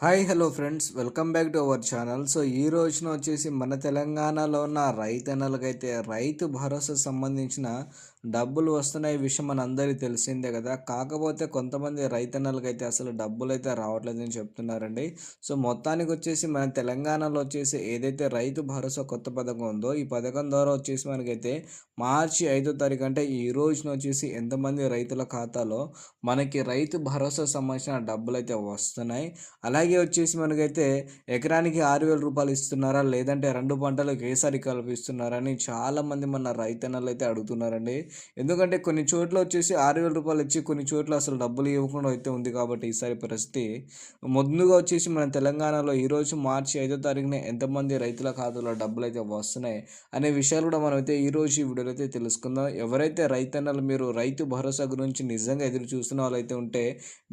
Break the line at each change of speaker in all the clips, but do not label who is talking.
Hi hello friends welcome back to our channel so ఈ రోజున వచ్చేసి మన తెలంగాణలో ఉన్న రైతన్నలకైతే రైతు భరోసా సంబంధించిన డబ్బులు వస్తున్నాయి ఈ విషయం మన అందరికీ తెలిసిందే కదా. కాకపోతే కొంతమంది రైతన్నలకైతే అసలు డబ్బులు అయితే రావట్లేదని చెప్తున్నారండి. సో మొత్తానికి వచ్చేసి మన తెలంగాణలో వచ్చేసి ఏదైతే రైతు భరోసా కొత్త పథకం ఉందో ఈ పథకం ద్వారా వచ్చేసి మనకైతే మార్చి ఐదో తారీఖు అంటే ఈ రోజున వచ్చేసి ఎంతమంది రైతుల ఖాతాలో మనకి రైతు భరోసా సంబంధించిన డబ్బులు అయితే వస్తున్నాయి. అలాగే వచ్చేసి మనకైతే ఎకరానికి ఆరు వేల రూపాయలు ఇస్తున్నారా? లేదంటే రెండు పంటలకు ఏసారి కల్పిస్తున్నారని చాలామంది మన రైతన్నలు అయితే అడుగుతున్నారండి. ఎందుకంటే కొన్ని చోట్ల వచ్చేసి ఆరు వేల రూపాయలు ఇచ్చి కొన్ని చోట్ల అసలు డబ్బులు ఇవ్వకుండా అయితే ఉంది కాబట్టి ఈసారి పరిస్థితి ముందుగా వచ్చేసి మన తెలంగాణలో ఈరోజు మార్చి ఐదో తారీఖున ఎంతమంది రైతుల ఖాతాలో డబ్బులు అయితే వస్తున్నాయి అనే విషయాలు కూడా మనం అయితే ఈరోజు ఈ వీడియోలో అయితే తెలుసుకుందాం. ఎవరైతే రైతన్నలు మీరు రైతు భరోసా గురించి నిజంగా ఎదురు చూస్తున్న వాళ్ళైతే ఉంటే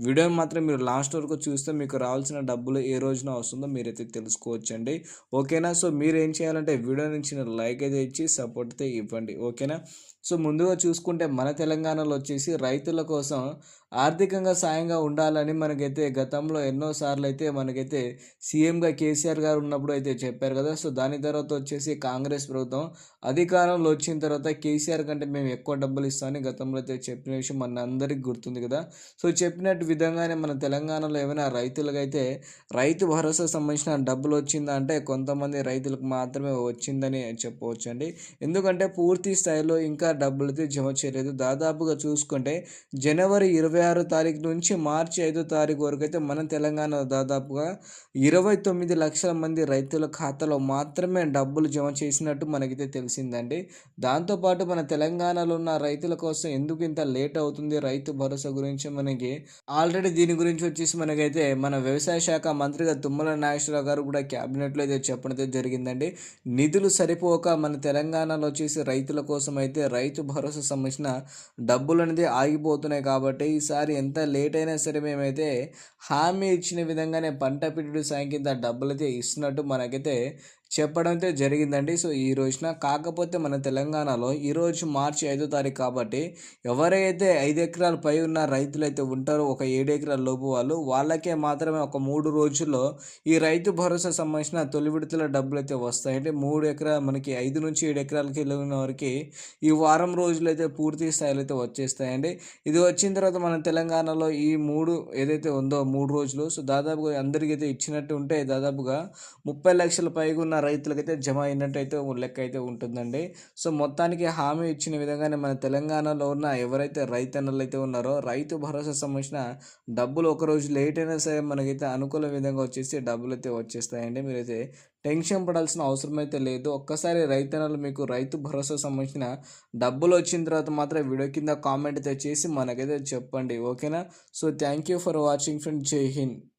వీడియో మాత్రం మీరు లాస్ట్ వరకు చూస్తే మీకు రావాల్సిన డబ్బులు ఏ రోజున వస్తుందో మీరైతే తెలుసుకోవచ్చండి. ఓకేనా? సో మీరు ఏం చేయాలంటే వీడియో నుంచి లైక్ అయితే ఇచ్చి సపోర్ట్ అయితే ఇవ్వండి. ఓకేనా? సో ముందు ముందుగా చూసుకుంటే మన తెలంగాణలో వచ్చేసి రైతుల కోసం ఆర్థికంగా సాయంగా ఉండాలని మనకైతే గతంలో ఎన్నోసార్లు అయితే మనకైతే సీఎంగా కేసీఆర్ గారు ఉన్నప్పుడు అయితే చెప్పారు కదా. సో దాని తర్వాత వచ్చేసి కాంగ్రెస్ ప్రభుత్వం అధికారంలో వచ్చిన తర్వాత కేసీఆర్ కంటే మేము ఎక్కువ డబ్బులు ఇస్తామని గతంలో అయితే చెప్పిన విషయం మన అందరికీ గుర్తుంది కదా. సో చెప్పినట్టు విధంగానే మన తెలంగాణలో ఏమైనా రైతులకైతే రైతు భరోసా సంబంధించిన డబ్బులు వచ్చిందా అంటే కొంతమంది రైతులకు మాత్రమే వచ్చిందని చెప్పవచ్చు అండి ఎందుకంటే పూర్తి స్థాయిలో ఇంకా డబ్బులు అయితే జమ చేయలేదు. దాదాపుగా చూసుకుంటే జనవరి ఇరవై ఆరో తారీఖు నుంచి మార్చి ఐదో తారీఖు వరకు అయితే మన తెలంగాణ దాదాపుగా ఇరవై తొమ్మిది లక్షల మంది రైతుల ఖాతాలో మాత్రమే డబ్బులు జమ చేసినట్టు మనకైతే తెలిసిందండి. దాంతోపాటు మన తెలంగాణలో ఉన్న రైతుల కోసం ఎందుకు ఇంత లేట్ అవుతుంది రైతు భరోసా గురించి మనకి? ఆల్రెడీ దీని గురించి వచ్చేసి మనకైతే మన వ్యవసాయ శాఖ మంత్రిగా తుమ్మల నాగేశ్వరరావు గారు కూడా క్యాబినెట్లో అయితే చెప్పడం జరిగిందండి. నిధులు సరిపోక మన తెలంగాణలో వచ్చేసి రైతుల కోసం అయితే రైతు భరోసా సంబంధించిన డబ్బులు అనేది ఆగిపోతున్నాయి కాబట్టి ఈసారి ఎంత లేట్ అయినా సరే మేమైతే హామీ ఇచ్చిన విధంగానే పంట పిట్టుడు సాయం కింద డబ్బులు అయితే ఇస్తున్నట్టు మనకైతే చెప్పడంతో జరిగిందండి. సో ఈ రోజున కాకపోతే మన తెలంగాణలో ఈరోజు మార్చి ఐదో తారీఖు కాబట్టి ఎవరైతే ఐదు ఎకరాల పై ఉన్న రైతులు అయితే ఉంటారో ఒక ఏడు ఎకరాల లోపు వాళ్ళు వాళ్ళకే మాత్రమే ఒక మూడు రోజుల్లో ఈ రైతు భరోసా సంబంధించిన తొలి విడతల డబ్బులు అయితే వస్తాయంటే మూడు ఎకరాలు మనకి ఐదు నుంచి ఏడు ఎకరాలకి వెళ్ళిన వరకు ఈ వారం రోజులు అయితే పూర్తి స్థాయిలో అయితే వచ్చేస్తాయండి. ఇది వచ్చిన తర్వాత మన తెలంగాణలో ఈ మూడు ఏదైతే ఉందో మూడు రోజులు సో దాదాపుగా అందరికీ అయితే ఇచ్చినట్టు ఉంటే దాదాపుగా ముప్పై లక్షల పైగా ఉన్న రైతులకైతే జమ అయినట్టయితే లెక్క అయితే ఉంటుందండి. సో మొత్తానికి హామీ ఇచ్చిన విధంగానే మన తెలంగాణలో ఉన్న ఎవరైతే రైతన్నలు అయితే ఉన్నారో రైతు భరోసా సంబంధించిన డబ్బులు ఒక రోజు లేట్ అయినా సరే మనకైతే అనుకూల విధంగా వచ్చేసి డబ్బులు అయితే వచ్చేస్తాయండి. మీరైతే టెన్షన్ పడాల్సిన అవసరం అయితే లేదు. ఒక్కసారి రైతన్నలు మీకు రైతు భరోసా సంబంధించిన డబ్బులు వచ్చిన తర్వాత మాత్రం వీడియో కింద కామెంట్ అయితే చేసి మనకైతే చెప్పండి. ఓకేనా? So thank you for watching friend జై హింద్.